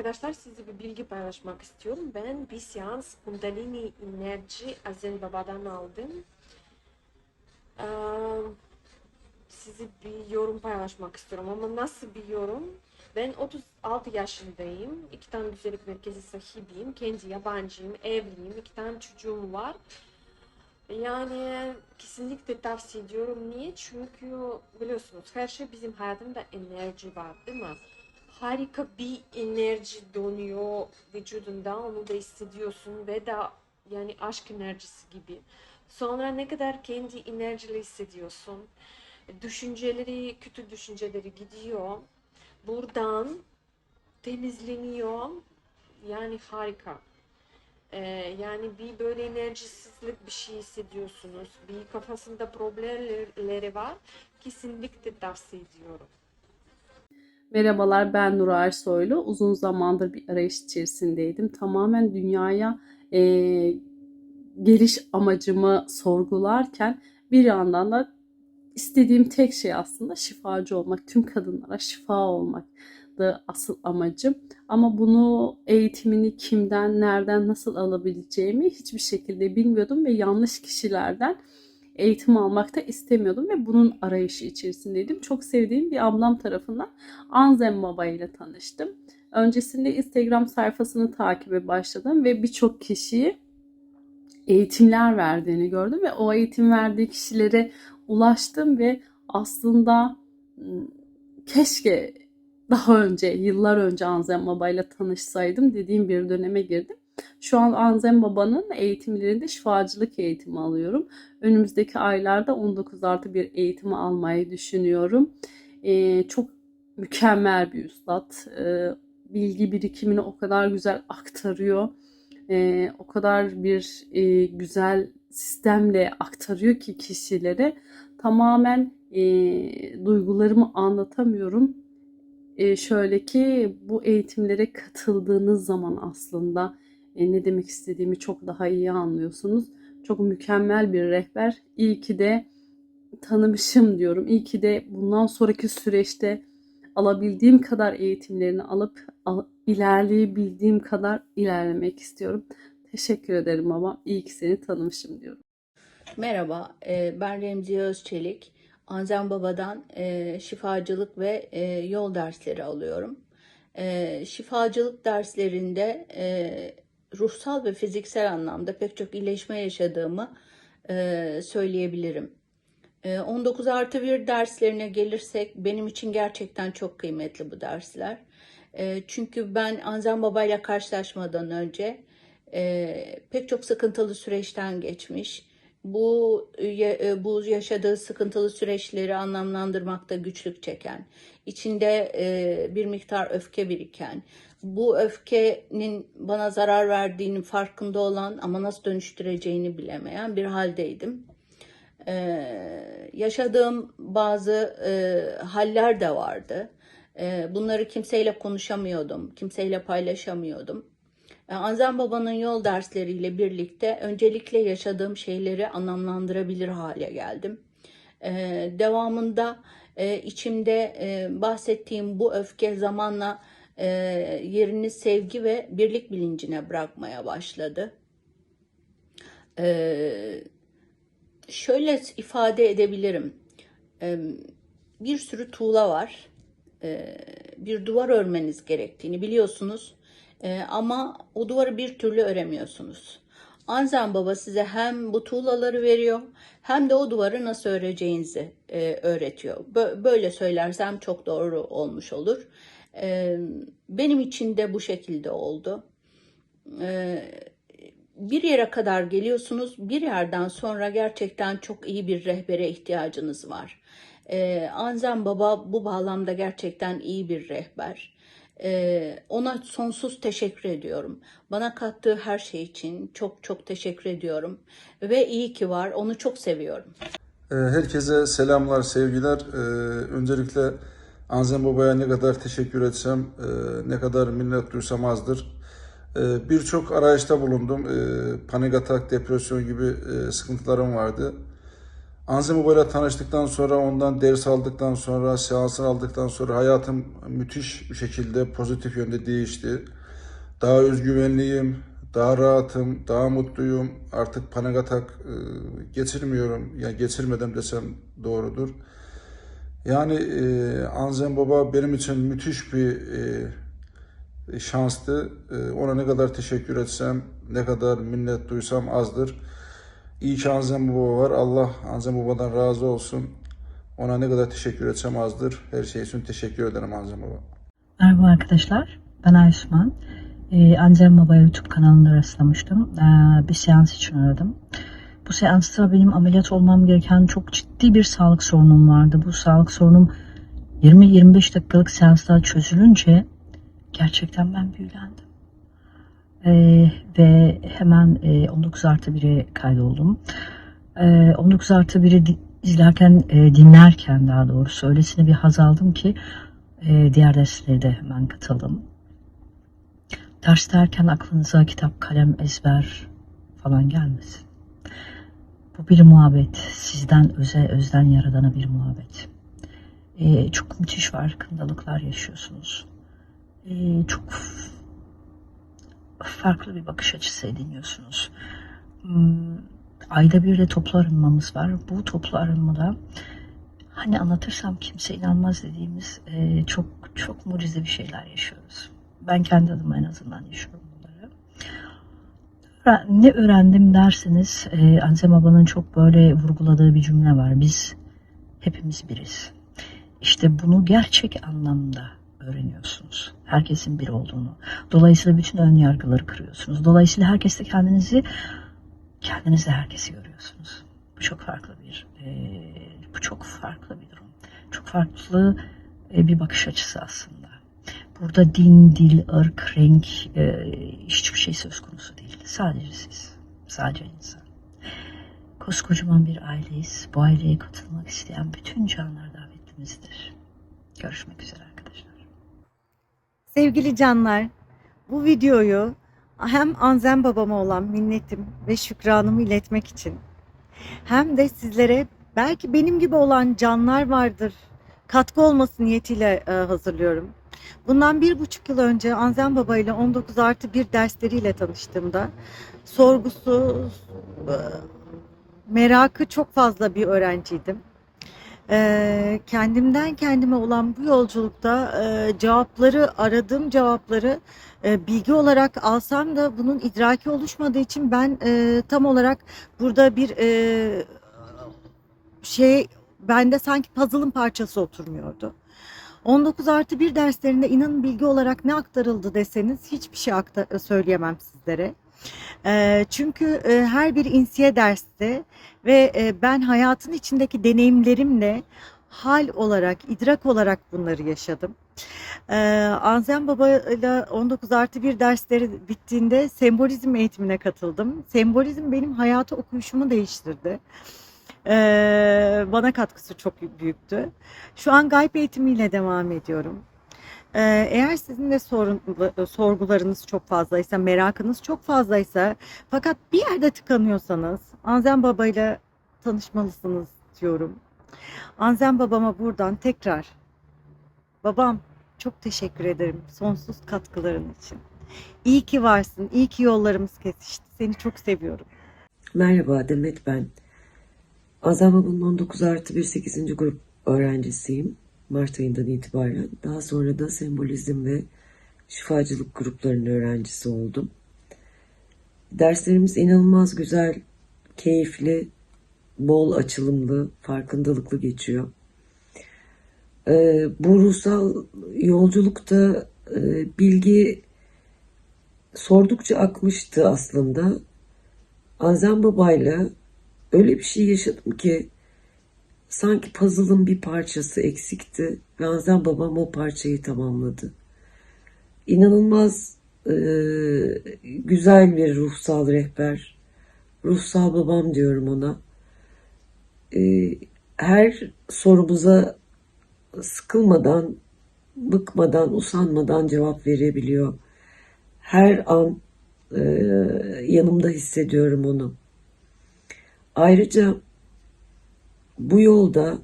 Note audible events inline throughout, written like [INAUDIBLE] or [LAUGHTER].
arkadaşlar size bir bilgi paylaşmak istiyorum. Ben bir seans Kundalini enerji Azen Baba'dan aldım. Ee, size bir yorum paylaşmak istiyorum ama nasıl bir yorum? Ben 36 yaşındayım. İki tane güzellik merkezi sahibiyim. Kendi yabancıyım, evliyim. iki tane çocuğum var. Yani kesinlikle tavsiye ediyorum. Niye? Çünkü biliyorsunuz her şey bizim hayatımda enerji var değil mi? Harika bir enerji dönüyor vücudunda. Onu da hissediyorsun ve de yani aşk enerjisi gibi. Sonra ne kadar kendi enerjili hissediyorsun. Düşünceleri, kötü düşünceleri gidiyor. Buradan temizleniyor. Yani harika. Ee, yani bir böyle enerjisizlik bir şey hissediyorsunuz. Bir kafasında problemleri var. Kesinlikle tavsiye ediyorum. Merhabalar ben Nur Ersoylu. Uzun zamandır bir arayış içerisindeydim. Tamamen dünyaya e, geliş amacımı sorgularken bir yandan da istediğim tek şey aslında şifacı olmak. Tüm kadınlara şifa olmak da asıl amacım. Ama bunu eğitimini kimden, nereden, nasıl alabileceğimi hiçbir şekilde bilmiyordum ve yanlış kişilerden eğitim almak da istemiyordum ve bunun arayışı içerisindeydim. Çok sevdiğim bir ablam tarafından Anzem Baba ile tanıştım. Öncesinde Instagram sayfasını takibe başladım ve birçok kişiyi eğitimler verdiğini gördüm ve o eğitim verdiği kişilere ulaştım ve aslında ım, keşke daha önce, yıllar önce Anzem Baba ile tanışsaydım dediğim bir döneme girdim. Şu an Anzem Baba'nın eğitimlerinde şifacılık eğitimi alıyorum. Önümüzdeki aylarda 19 artı bir eğitimi almayı düşünüyorum. Ee, çok mükemmel bir üstad. Ee, bilgi birikimini o kadar güzel aktarıyor. Ee, o kadar bir e, güzel sistemle aktarıyor ki kişilere. Tamamen e, duygularımı anlatamıyorum. E, şöyle ki bu eğitimlere katıldığınız zaman aslında ne demek istediğimi çok daha iyi anlıyorsunuz. Çok mükemmel bir rehber. İyi ki de tanımışım diyorum. İyi ki de bundan sonraki süreçte alabildiğim kadar eğitimlerini alıp al- ilerleyebildiğim kadar ilerlemek istiyorum. Teşekkür ederim babam. İyi ki seni tanımışım diyorum. Merhaba, e, ben Remziye Özçelik. Anzen Baba'dan e, şifacılık ve e, yol dersleri alıyorum. E, Şifacılık derslerinde e, ruhsal ve fiziksel anlamda pek çok iyileşme yaşadığımı e, söyleyebilirim. E, 19 artı 1 derslerine gelirsek benim için gerçekten çok kıymetli bu dersler. E, Çünkü ben Anzen Baba ile karşılaşmadan önce e, pek çok sıkıntılı süreçten geçmiş. Bu e, bu yaşadığı sıkıntılı süreçleri anlamlandırmakta güçlük çeken, içinde e, bir miktar öfke biriken, bu öfkenin bana zarar verdiğinin farkında olan ama nasıl dönüştüreceğini bilemeyen bir haldeydim. Ee, yaşadığım bazı e, haller de vardı. Ee, bunları kimseyle konuşamıyordum, kimseyle paylaşamıyordum. Ee, Anzen Baba'nın yol dersleriyle birlikte öncelikle yaşadığım şeyleri anlamlandırabilir hale geldim. Ee, devamında e, içimde e, bahsettiğim bu öfke zamanla e, yerini sevgi ve birlik bilincine bırakmaya başladı. Ee, şöyle ifade edebilirim. Ee, Bir sürü tuğla var. Bir duvar örmeniz gerektiğini biliyorsunuz. Ama o duvarı bir türlü öremiyorsunuz. Anzen Baba size hem bu tuğlaları veriyor hem de o duvarı nasıl öreceğinizi e, öğretiyor. Bö- Böyle söylersem çok doğru olmuş olur. Benim için de bu şekilde oldu. Ee, bir yere kadar geliyorsunuz. Bir yerden sonra gerçekten çok iyi bir rehbere ihtiyacınız var. Ee, Anzen Baba bu bağlamda gerçekten iyi bir rehber. Ee, ona sonsuz teşekkür ediyorum. Bana kattığı her şey için çok çok teşekkür ediyorum. Ve iyi ki var. Onu çok seviyorum. Herkese selamlar, sevgiler. Öncelikle Anzen Baba'ya ne kadar teşekkür etsem, e, ne kadar minnet duysam azdır. Ee, Birçok arayışta bulundum. Ee, Panik atak, depresyon gibi e, sıkıntılarım vardı. Anzem Baba ile tanıştıktan sonra, ondan ders aldıktan sonra, seansını aldıktan sonra hayatım müthiş bir şekilde pozitif yönde değişti. Daha özgüvenliyim, daha rahatım, daha mutluyum. Artık panik atak e, geçirmiyorum. Yani geçirmedim desem doğrudur. Yani e, Anzem Baba benim için müthiş bir e, şanstı. E, ona ne kadar teşekkür etsem, ne kadar minnet duysam azdır. İyi ki Anzem Baba var. Allah Anzem Baba'dan razı olsun. Ona ne kadar teşekkür etsem azdır. Her şey için teşekkür ederim Anzem Baba. Merhaba arkadaşlar, ben Ayşman. Ee, Anzem Baba YouTube kanalında rastlamıştım. Ee, bir seans için aradım. Bu seansta benim ameliyat olmam gereken çok ciddi bir sağlık sorunum vardı. Bu sağlık sorunum 20-25 dakikalık seanslar çözülünce gerçekten ben büyülendim. Ee, ve hemen e, 19 artı 1'e kaydoldum. Ee, 19 artı 1'i di- izlerken, e, dinlerken daha doğrusu öylesine bir haz aldım ki e, diğer derslere de hemen katıldım. Ders derken aklınıza kitap, kalem, ezber falan gelmesin. Bu bir muhabbet. Sizden öze, özden yaradana bir muhabbet. E, çok müthiş farkındalıklar yaşıyorsunuz. E, çok farklı bir bakış açısı ediniyorsunuz. Hmm, ayda bir de toplu arınmamız var. Bu toplu arınmada hani anlatırsam kimse inanmaz dediğimiz e, çok çok mucize bir şeyler yaşıyoruz. Ben kendi adıma en azından yaşıyorum Ne öğrendim derseniz e, Anzem Baba'nın çok böyle vurguladığı bir cümle var. Biz hepimiz biriz. İşte bunu gerçek anlamda öğreniyorsunuz. Herkesin bir olduğunu. Dolayısıyla bütün ön yargıları kırıyorsunuz. Dolayısıyla herkeste kendinizi kendinizde herkesi görüyorsunuz. Bu çok farklı bir e, bu çok farklı bir durum. Çok farklı e, bir bakış açısı aslında. Burada din, dil, ırk, renk e, hiçbir şey söz konusu değil. Sadece siz. Sadece insan. Koskocaman bir aileyiz. Bu aileye katılmak isteyen bütün canlar davetlimizdir. Görüşmek üzere arkadaşlar. Sevgili canlar, bu videoyu hem Anzem babama olan minnetim ve şükranımı iletmek için hem de sizlere belki benim gibi olan canlar vardır katkı olması niyetiyle e, hazırlıyorum. Bundan bir buçuk yıl önce Anzem Baba ile 19 artı bir dersleriyle tanıştığımda sorgusu, e, merakı çok fazla bir öğrenciydim. Ee, kendimden kendime olan bu yolculukta e, cevapları aradığım cevapları e, bilgi olarak alsam da bunun idraki oluşmadığı için ben e, tam olarak burada bir e, şey bende sanki puzzle'ın parçası oturmuyordu. 19 artı 1 derslerinde inanın bilgi olarak ne aktarıldı deseniz hiçbir şey akta- söyleyemem sizlere. E, çünkü e, her bir insiye derste ve e, ben hayatın içindeki deneyimlerimle hal olarak, idrak olarak bunları yaşadım. Ee, Anzen Baba ile 19 artı 1 dersleri bittiğinde sembolizm eğitimine katıldım. Sembolizm benim hayatı okuyuşumu değiştirdi. Ee, bana katkısı çok büyüktü. Şu an gayb eğitimiyle devam ediyorum. Ee, eğer sizin de sorun, sorgularınız çok fazlaysa, merakınız çok fazlaysa fakat bir yerde tıkanıyorsanız Anzen Baba ile tanışmalısınız diyorum. Anzen babama buradan tekrar babam çok teşekkür ederim sonsuz katkıların için. İyi ki varsın, iyi ki yollarımız kesişti. Seni çok seviyorum. Merhaba Demet ben. Azam Baba'nın 19 artı 1 8. grup öğrencisiyim. Mart ayından itibaren. Daha sonra da sembolizm ve şifacılık gruplarının öğrencisi oldum. Derslerimiz inanılmaz güzel, keyifli, bol açılımlı, farkındalıklı geçiyor. Ee, bu ruhsal yolculukta e, bilgi sordukça akmıştı aslında. Azam Baba'yla öyle bir şey yaşadım ki sanki puzzle'ın bir parçası eksikti Azam Babam o parçayı tamamladı. İnanılmaz e, güzel bir ruhsal rehber. Ruhsal babam diyorum ona. E, her sorumuza sıkılmadan, bıkmadan, usanmadan cevap verebiliyor. Her an e, yanımda hissediyorum onu. Ayrıca bu yolda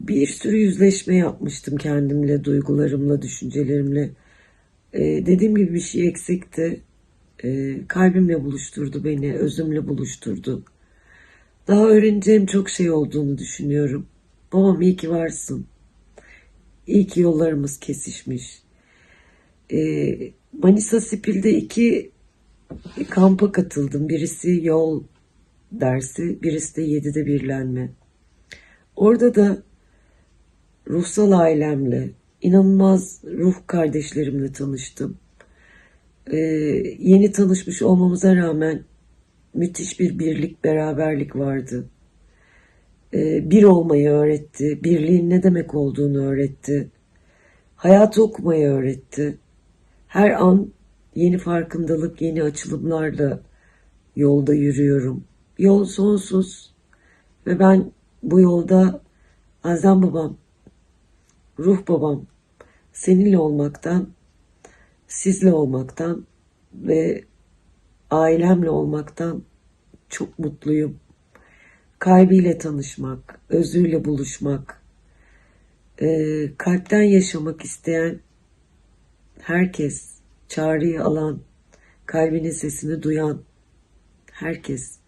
bir sürü yüzleşme yapmıştım kendimle, duygularımla, düşüncelerimle. Ee, dediğim gibi bir şey eksikti. Ee, kalbimle buluşturdu beni, özümle buluşturdu. Daha öğreneceğim çok şey olduğunu düşünüyorum. Babam iyi ki varsın. İyi ki yollarımız kesişmiş. Ee, Manisa Spil'de iki kampa katıldım. Birisi yol dersi, birisi de yedide birlenme. Orada da ruhsal ailemle, inanılmaz ruh kardeşlerimle tanıştım. Ee, yeni tanışmış olmamıza rağmen müthiş bir birlik, beraberlik vardı. Ee, bir olmayı öğretti, birliğin ne demek olduğunu öğretti. Hayatı okumayı öğretti. Her an yeni farkındalık, yeni açılımlarla yolda yürüyorum. Yol sonsuz ve ben bu yolda Azam babam, ruh babam, seninle olmaktan, sizle olmaktan ve ailemle olmaktan çok mutluyum. Kalbiyle tanışmak, özüyle buluşmak, eee, kalpten yaşamak isteyen herkes, çağrıyı alan, kalbinin sesini duyan herkes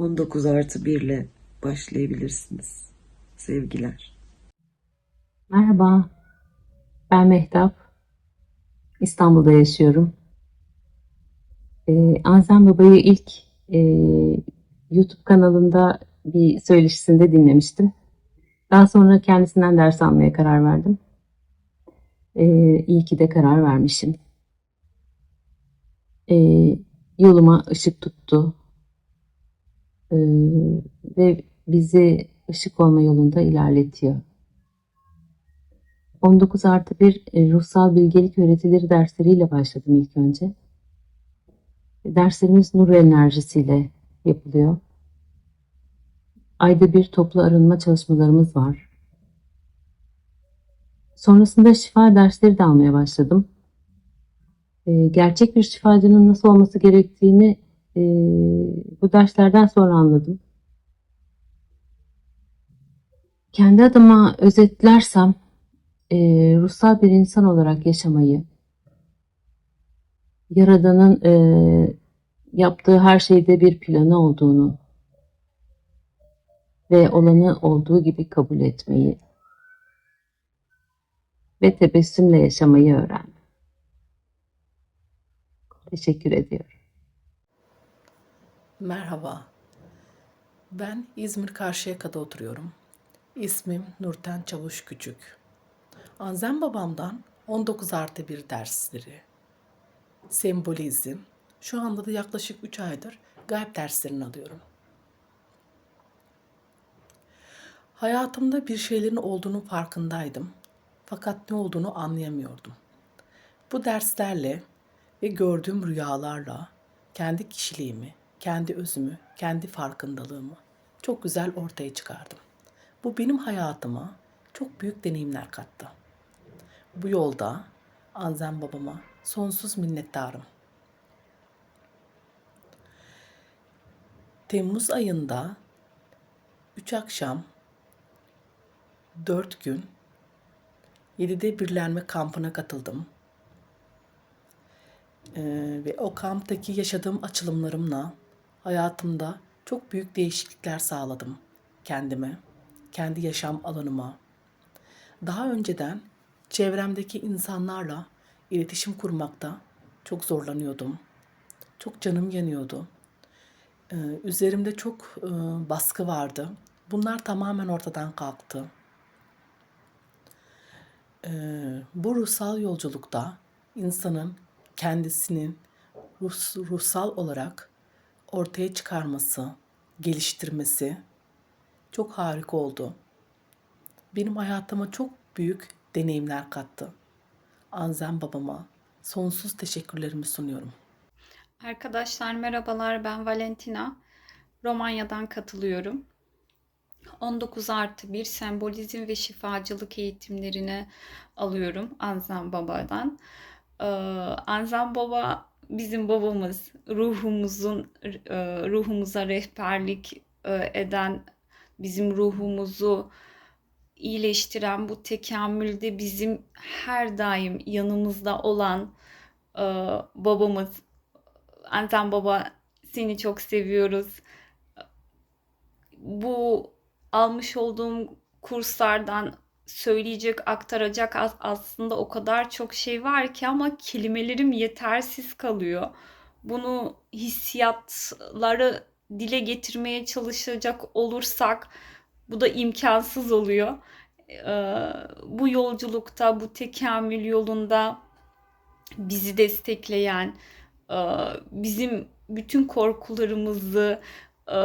19 artı 1 ile başlayabilirsiniz. Sevgiler. Merhaba, ben Mehtap. İstanbul'da yaşıyorum. Ee, Azem Baba'yı ilk e, YouTube kanalında bir söyleşisinde dinlemiştim. Daha sonra kendisinden ders almaya karar verdim. Ee, iyi ki de karar vermişim. Ee, yoluma ışık tuttu. Ee, ve bizi ışık olma yolunda ilerletiyor. 19 artı 1 e, ruhsal bilgelik öğretileri dersleriyle başladım ilk önce. Derslerimiz nur enerjisiyle yapılıyor. Ayda bir toplu arınma çalışmalarımız var. Sonrasında şifa dersleri de almaya başladım. E, Gerçek bir şifacının nasıl olması gerektiğini e, bu derslerden sonra anladım. Kendi adıma özetlersem e, ruhsal bir insan olarak yaşamayı, Yaradan'ın e, yaptığı her şeyde bir planı olduğunu ve olanı olduğu gibi kabul etmeyi ve tebessümle yaşamayı öğrendim. Teşekkür ediyorum. Merhaba. Ben İzmir Karşıyaka'da oturuyorum. İsmim Nurten Çavuş Küçük. Anzem babamdan 19 artı bir dersleri, sembolizm, şu anda da yaklaşık 3 aydır gayb derslerini alıyorum. Hayatımda bir şeylerin olduğunu farkındaydım. Fakat ne olduğunu anlayamıyordum. Bu derslerle ve gördüğüm rüyalarla kendi kişiliğimi, kendi özümü, kendi farkındalığımı çok güzel ortaya çıkardım. Bu benim hayatıma çok büyük deneyimler kattı. Bu yolda Anzem babama sonsuz minnettarım. Temmuz ayında 3 akşam 4 gün 7'de birlenme kampına katıldım. Ee, ve o kamptaki yaşadığım açılımlarımla hayatımda çok büyük değişiklikler sağladım kendime, kendi yaşam alanıma. Daha önceden çevremdeki insanlarla iletişim kurmakta çok zorlanıyordum. Çok canım yanıyordu. Ee, üzerimde çok e, baskı vardı. Bunlar tamamen ortadan kalktı. Ee, bu ruhsal yolculukta insanın kendisinin ruh, ruhsal olarak ortaya çıkarması, geliştirmesi çok harika oldu. Benim hayatıma çok büyük deneyimler kattı. Anzem babama sonsuz teşekkürlerimi sunuyorum. Arkadaşlar merhabalar ben Valentina. Romanya'dan katılıyorum. 19 artı 1 sembolizm ve şifacılık eğitimlerini alıyorum Anzan Baba'dan. Ee, Anzan Baba bizim babamız, ruhumuzun e, ruhumuza rehberlik e, eden bizim ruhumuzu iyileştiren bu tekamülde bizim her daim yanımızda olan e, babamız. Anten baba seni çok seviyoruz. Bu almış olduğum kurslardan söyleyecek, aktaracak as- aslında o kadar çok şey var ki ama kelimelerim yetersiz kalıyor. Bunu hissiyatları dile getirmeye çalışacak olursak bu da imkansız oluyor. Ee, bu yolculukta, bu tekamül yolunda bizi destekleyen, e, bizim bütün korkularımızı e,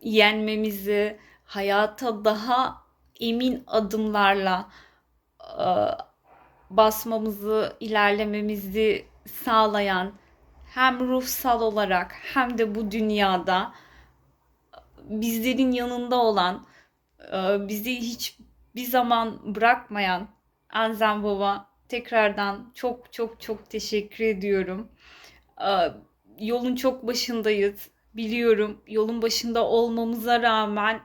yenmemizi, hayata daha emin adımlarla e, basmamızı, ilerlememizi sağlayan hem ruhsal olarak hem de bu dünyada bizlerin yanında olan, e, bizi hiç bir zaman bırakmayan Anzen Baba tekrardan çok çok çok teşekkür ediyorum. E, Yolun çok başındayız. Biliyorum yolun başında olmamıza rağmen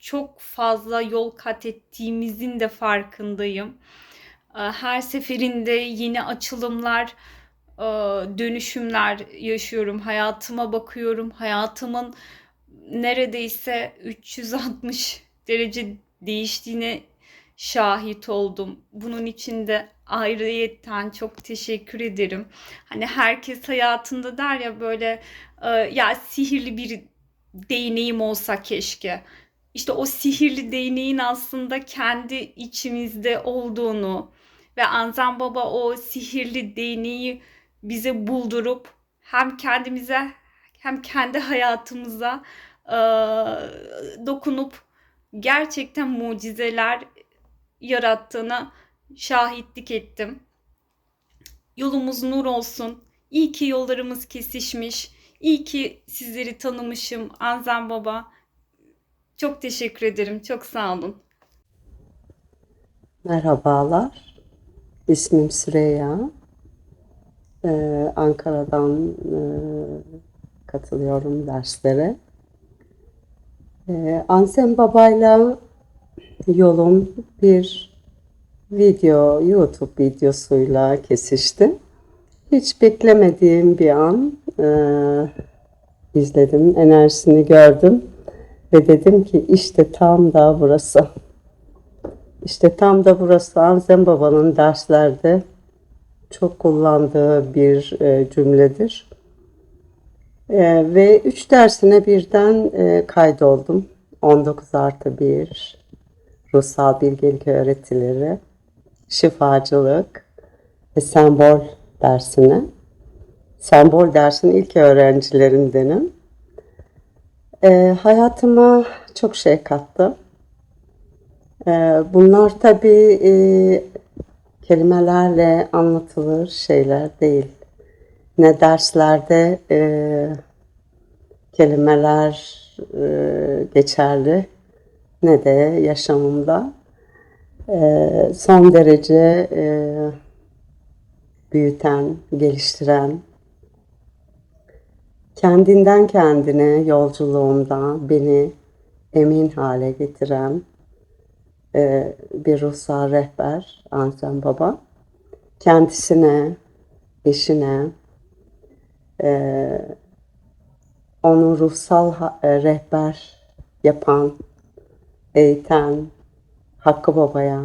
çok fazla yol kat ettiğimizin de farkındayım. E, Her seferinde yeni açılımlar, e, dönüşümler yaşıyorum. Hayatıma bakıyorum. Hayatımın neredeyse 360 [LAUGHS] derece değiştiğine şahit oldum. Bunun için de ayrıyetten çok teşekkür ederim. Hani herkes hayatında der ya böyle e, ya sihirli bir değneğim olsa keşke. İşte o sihirli değneğin aslında kendi içimizde olduğunu ve Anzen Baba o sihirli değneği bize buldurup hem kendimize hem kendi hayatımıza e, dokunup gerçekten mucizeler yarattığına şahitlik ettim. Yolumuz nur olsun. İyi ki yollarımız kesişmiş. İyi ki sizleri tanımışım Anzen Baba. Çok teşekkür ederim. Çok sağ olun. Merhabalar, ismim Süreyya. Ee, Ankara'dan e, katılıyorum derslere. Ee, Ansen Baba'yla yolum bir video, YouTube videosuyla kesişti. Hiç beklemediğim bir an e, izledim, enerjisini gördüm ve dedim ki işte tam da burası. İşte tam da burası Anzen Baba'nın derslerde çok kullandığı bir e, cümledir. E, ve üç dersine birden e, kaydoldum. 19 artı 1, ruhsal bilgelik öğretileri, şifacılık ve sembol dersine. Sembol dersinin ilk öğrencilerindenim. E, hayatıma çok şey kattı. E, bunlar tabii e, kelimelerle anlatılır şeyler değil. Ne derslerde e, kelimeler e, geçerli ne de yaşamımda. E, son derece e, büyüten, geliştiren, kendinden kendine yolculuğumda beni emin hale getiren e, bir ruhsal rehber Ansen Baba. Kendisine, eşine, e, onu ruhsal e, rehber yapan, eğiten Hakkı Baba'ya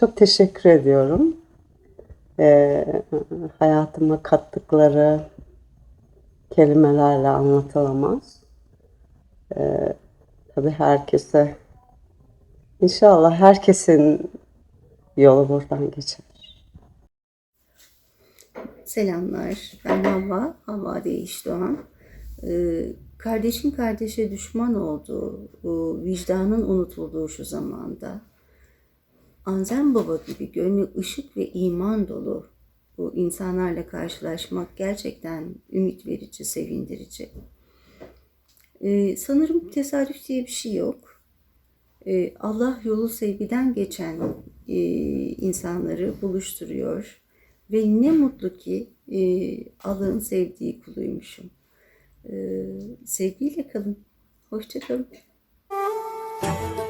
çok teşekkür ediyorum. E, hayatıma kattıkları kelimelerle anlatılamaz. E, tabii herkese İnşallah herkesin yolu buradan geçer. Selamlar. Ben Havva, Havva Değiş Doğan. Ee, kardeşin kardeşe düşman olduğu, vicdanın unutulduğu şu zamanda Anzen Baba gibi gönlü ışık ve iman dolu bu insanlarla karşılaşmak gerçekten ümit verici, sevindirici. Ee, sanırım tesadüf diye bir şey yok. Ee, Allah yolu sevgiden geçen e, insanları buluşturuyor. Ve ne mutlu ki e, Allah'ın sevdiği kuluymuşum. E, sevgiyle kalın. Hoşça kalın. Müzik